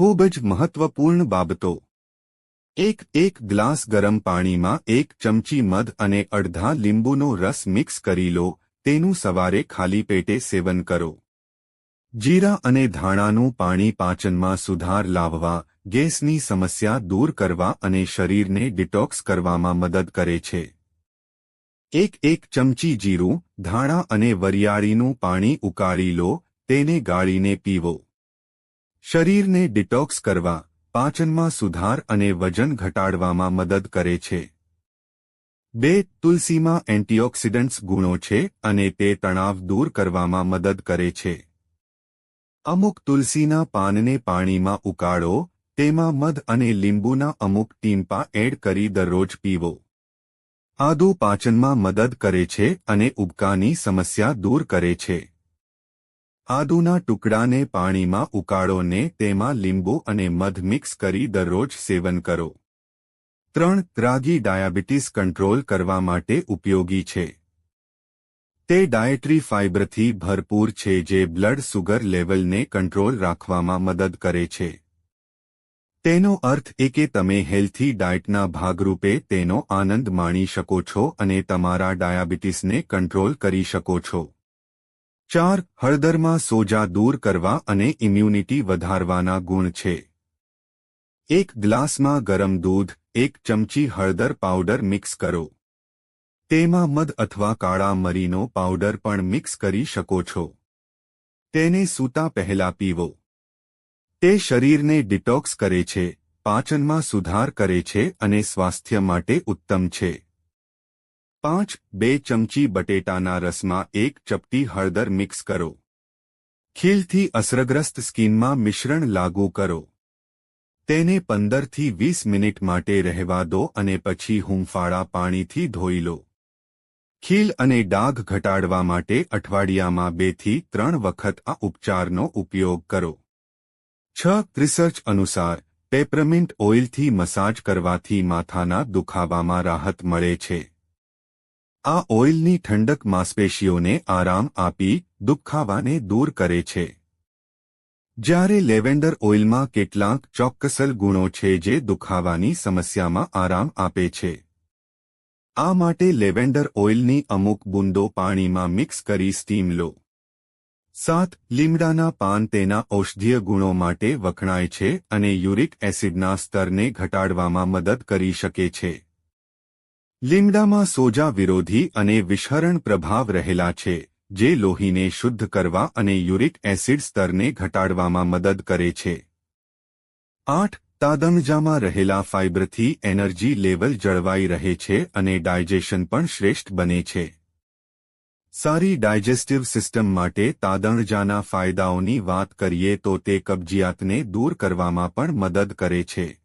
ખૂબ જ મહત્વપૂર્ણ બાબતો. એક એક ગ્લાસ ગરમ પાણીમાં એક ચમચી મધ અને અડધા લીંબુનો રસ મિક્સ કરી લો, તેનું સવારે ખાલી પેટે સેવન કરો. જીરા અને ધાણાનું પાણી પાચનમાં સુધાર લાવવા, ગેસની સમસ્યા દૂર કરવા અને શરીરને ડિટોક્સ કરવામાં મદદ કરે છે. એક એક ચમચી જીરું, ધાણા અને વરિયાળીનું પાણી ઉકાળી લો, તેને ગાળીને પીવો. શરીરને ડિટોક્સ કરવા, પાચનમાં સુધાર અને વજન ઘટાડવામાં મદદ કરે છે. બે, તુલસીમાં એન્ટીઓક્સિડન્ટ્સ ગુણો છે અને તે તણાવ દૂર કરવામાં મદદ કરે છે. અમુક તુલસીના પાનને પાણીમાં ઉકાળો, તેમાં મધ અને લીંબુના અમુક ટીમ્પા એડ કરી દરરોજ પીવો. આદુ પાચનમાં મદદ કરે છે અને ઉબકાની સમસ્યા દૂર કરે છે. આદુના ટુકડાને પાણીમાં ઉકાળોને તેમાં લીંબુ અને મધ મિક્સ કરી દરરોજ સેવન કરો. ત્રણ, ત્રાગી ડાયાબિટીસ કંટ્રોલ કરવા માટે ઉપયોગી છે. તે ડાયટરી ફાઇબરથી ભરપૂર છે જે બ્લડ સુગર લેવલને કંટ્રોલ રાખવામાં મદદ કરે છે. તેનો અર્થ એ કે તમે હેલ્થી ડાયટના ભાગરૂપે તેનો આનંદ માણી શકો છો અને તમારા ડાયાબિટીસને કંટ્રોલ કરી શકો છો. ચાર હળદરમાં સોજા દૂર કરવા અને ઇમ્યુનિટી વધારવાના ગુણ છે. એક ગ્લાસમાં ગરમ દૂધ, એક ચમચી હળદર પાવડર મિક્સ કરો. તેમાં મધ અથવા કાળા મરીનો પાવડર પણ મિક્સ કરી શકો છો. તેને સૂતા પહેલા પીવો. તે શરીરને ડિટોક્સ કરે છે, પાચનમાં સુધાર કરે છે અને સ્વાસ્થ્ય માટે ઉત્તમ છે. પાંચ બે ચમચી બટેટાના રસમાં એક ચપટી હળદર મિક્સ કરો. ખીલથી અસરગ્રસ્ત સ્કીનમાં મિશ્રણ લાગુ કરો. તેને પંદરથી વીસ મિનિટ માટે રહેવા દો અને પછી હુંફાળા પાણીથી ધોઈ લો. ખીલ અને ડાઘ ઘટાડવા માટે અઠવાડિયામાં બેથી ત્રણ વખત આ ઉપચારનો ઉપયોગ કરો. છ રિસર્ચ અનુસાર, પેપરમિન્ટ ઓઇલથી મસાજ કરવાથી માથાના દુખાવામાં રાહત મળે છે. આ ઓઇલની ઠંડક માંસપેશીઓને આરામ આપી દુખાવાને દૂર કરે છે. જ્યારે લેવેન્ડર ઓઇલમાં કેટલાક ચોક્કસલ ગુણો છે જે દુખાવાની સમસ્યામાં આરામ આપે છે. આ માટે લેવેન્ડર ઓઇલની અમુક બુંદો પાણીમાં મિક્સ કરી સ્ટીમ લો. સાત, લીમડાના પાન તેના ઔષધીય ગુણો માટે વખણાય છે અને યુરિક એસિડના સ્તરને ઘટાડવામાં મદદ કરી શકે છે. લીમડામાં સોજા વિરોધી અને વિષહરણ પ્રભાવ રહેલા છે, જે લોહીને શુદ્ધ કરવા અને યુરિક એસિડ સ્તરને ઘટાડવામાં મદદ કરે છે. આઠ તાદમજામાં રહેલા ફાઇબરથી એનર્જી લેવલ જળવાઈ રહે છે અને ડાયજેશન પણ શ્રેષ્ઠ બને છે. સારી ડાયજેસ્ટિવ સિસ્ટમ માટે તાદણજાના ફાયદાઓની વાત કરીએ તો તે કબજિયાતને દૂર કરવામાં પણ મદદ કરે છે.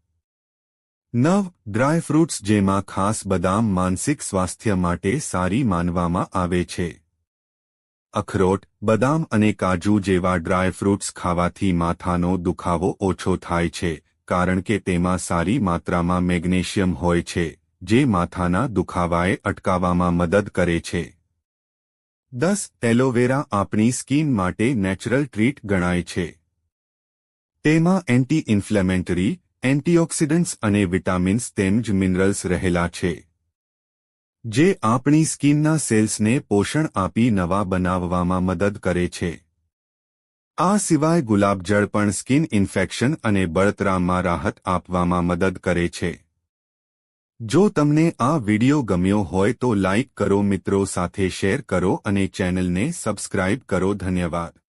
નવ ડ્રાયફ્રૂટ્સ જેમાં ખાસ બદામ માનસિક સ્વાસ્થ્ય માટે સારી માનવામાં આવે છે. અખરોટ, બદામ અને કાજુ જેવા ડ્રાયફ્રૂટ્સ ખાવાથી માથાનો દુખાવો ઓછો થાય છે, કારણ કે તેમાં સારી માત્રામાં મેગ્નેશિયમ હોય છે, જે માથાના દુખાવાએ અટકાવવામાં મદદ કરે છે. દસ, એલોવેરા આપણી સ્કિન માટે નેચરલ ટ્રીટ ગણાય છે. તેમાં એન્ટી ઇન્ફ્લેમેટરી એન્ટીઓક્સિડન્ટ્સ અને વિટામિન્સ તેમજ મિનરલ્સ રહેલા છે. જે આપણી સ્કિનના સેલ્સને પોષણ આપી નવા બનાવવામાં મદદ કરે છે. આ સિવાય ગુલાબજળ પણ સ્કિન ઇન્ફેક્શન અને બળતરામાં રાહત આપવામાં મદદ કરે છે. જો તમને આ વિડિયો ગમ્યો હોય તો લાઇક કરો મિત્રો સાથે શેર કરો અને ચેનલને સબસ્ક્રાઇબ કરો ધન્યવાદ.